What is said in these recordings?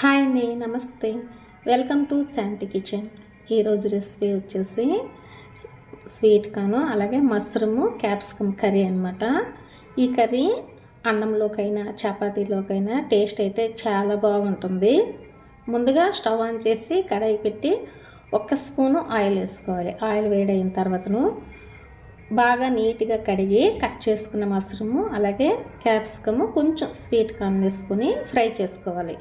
Hi అండి నమస్తే. Welcome to Shanti kitchen. ఈరోజు రెసిపీ వచ్చేసి స్వీట్ కాను అలాగే మష్రూమ్ క్యాప్సికమ్ కర్రీ అనమాట ఈ కర్రీ అన్నంలోకైనా చపాతీలోకైనా టేస్ట్ అయితే చాలా బాగుంటుంది. ముందుగా స్టవ్ ఆన్ చేసి కడాయి పెట్టి ఒక్క స్పూను ఆయిల్ వేసుకోవాలి. ఆయిల్ వేడైన తర్వాతను బాగా నీట్గా కడిగి కట్ చేసుకున్న మష్రూము అలాగే క్యాప్సికము కొంచెం స్వీట్ కార్న్ వేసుకుని ఫ్రై చేసుకోవాలి.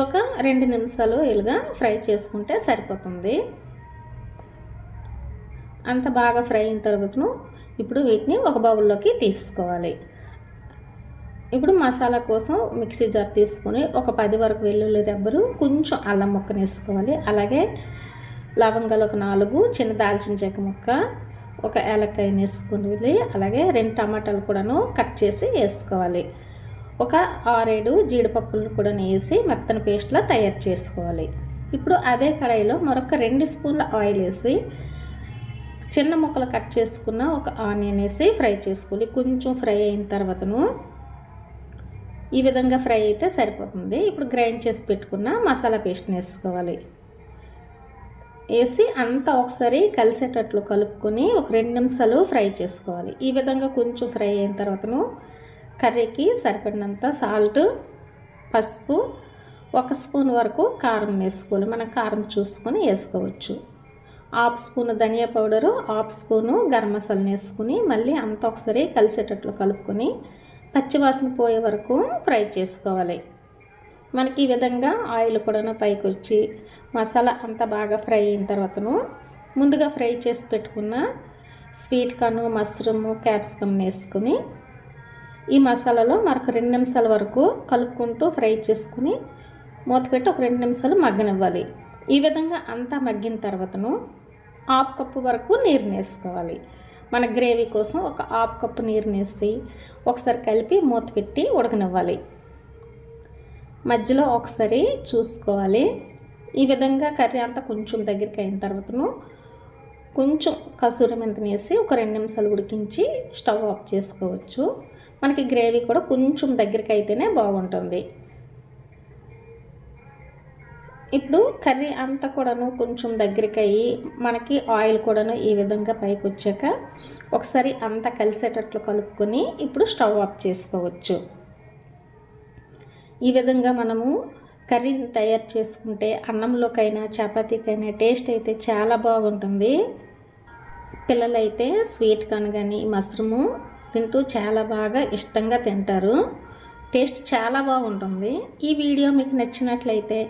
ఒక రెండు నిమిషాలు ఇలాగా ఫ్రై చేసుకుంటే సరిపోతుంది. అంత బాగా ఫ్రై అయిన తర్వాతను ఇప్పుడు వీటిని ఒక బౌల్లోకి తీసుకోవాలి. ఇప్పుడు మసాలా కోసం మిక్సీ జార్ తీసుకొని ఒక పది వరకు వెల్లుల్లి రబ్బరు కొంచెం అల్లం ముక్కను వేసుకోవాలి. అలాగే లవంగాలు ఒక నాలుగు చిన్న దాల్చిన చెక్క ముక్క ఒక ఏలక్కాయని వేసుకుని అలాగే రెండు టమాటాలు కూడాను కట్ చేసి వేసుకోవాలి. ఒక ఆరేడు జీడిపప్పులను కూడా వేసి మెత్తన పేస్ట్లా తయారు చేసుకోవాలి. ఇప్పుడు అదే కడాయిలో మరొక రెండు స్పూన్ల ఆయిల్ వేసి చిన్న ముక్కలు కట్ చేసుకున్న ఒక ఆనియన్ వేసి ఫ్రై చేసుకోవాలి. కొంచెం ఫ్రై అయిన తర్వాతను ఈ విధంగా ఫ్రై అయితే సరిపోతుంది. ఇప్పుడు గ్రైండ్ చేసి పెట్టుకున్న మసాలా పేస్ట్ని వేసుకోవాలి. వేసి అంతా ఒకసారి కలిసేటట్లు కలుపుకొని ఒక రెండు నిమిషాలు ఫ్రై చేసుకోవాలి. ఈ విధంగా కొంచెం ఫ్రై అయిన తర్వాతను కర్రీకి సరిపడినంత సాల్ట్ పసుపు ఒక స్పూన్ వరకు కారం వేసుకోవాలి. మనం కారం చూసుకొని వేసుకోవచ్చు. హాఫ్ స్పూన్ ధనియా powder half spoon garam masala వేసుకుని మళ్ళీ అంతా ఒకసారి కలిసేటట్లు కలుపుకొని పచ్చివాసన పోయే వరకు ఫ్రై చేసుకోవాలి. మనకి ఈ విధంగా ఆయిల్ కూడా పైకి వచ్చి మసాలా అంతా బాగా ఫ్రై అయిన తర్వాతను ముందుగా ఫ్రై చేసి పెట్టుకున్న స్వీట్ కాను మష్రూమ్ క్యాప్సికమ్ వేసుకుని ఈ మసాలాలో మరొక రెండు నిమిషాల వరకు కలుపుకుంటూ ఫ్రై చేసుకుని మూత పెట్టి ఒక రెండు నిమిషాలు మగ్గనివ్వాలి. ఈ విధంగా అంతా మగ్గిన తర్వాతను హాఫ్ కప్పు వరకు నీరుని వేసుకోవాలి. మన గ్రేవీ కోసం ఒక హాఫ్ కప్పు నీరుని వేసి ఒకసారి కలిపి మూత పెట్టి ఉడకనివ్వాలి. మధ్యలో ఒకసారి చూసుకోవాలి. ఈ విధంగా కర్రీ అంతా కొంచెం దగ్గరికి అయిన తర్వాతను కొంచెం కసూరి మెంతని వేసి ఒక రెండు నిమిషాలు ఉడికించి స్టవ్ ఆఫ్ చేసుకోవచ్చు. మనకి గ్రేవీ కూడా కొంచెం దగ్గరికి అయితేనే బాగుంటుంది. ఇప్పుడు కర్రీ అంతా కూడాను కొంచెం దగ్గరికి అయ్యి మనకి ఆయిల్ కూడాను ఈ విధంగా పైకి వచ్చాక ఒకసారి అంతా కలిసేటట్లు కలుపుకొని ఇప్పుడు స్టవ్ ఆఫ్ చేసుకోవచ్చు. ఈ విధంగా మనము కర్రీని తయారు చేసుకుంటే అన్నంలోకైనా చపాతీకైనా టేస్ట్ అయితే చాలా బాగుంటుంది. పిల్లలైతే స్వీట్ కానీ మష్రూము తింటూ చాలా బాగా ఇష్టంగా తింటారు. టేస్ట్ చాలా బాగుంటుంది. ఈ వీడియో మీకు నచ్చినట్లయితే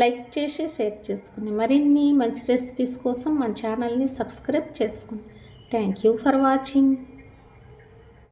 లైక్ చేసి షేర్ చేసుకుని మరిన్ని మంచి రెసిపీస్ కోసం మన ఛానల్ని సబ్స్క్రైబ్ చేసుకుని. Thank you for watching.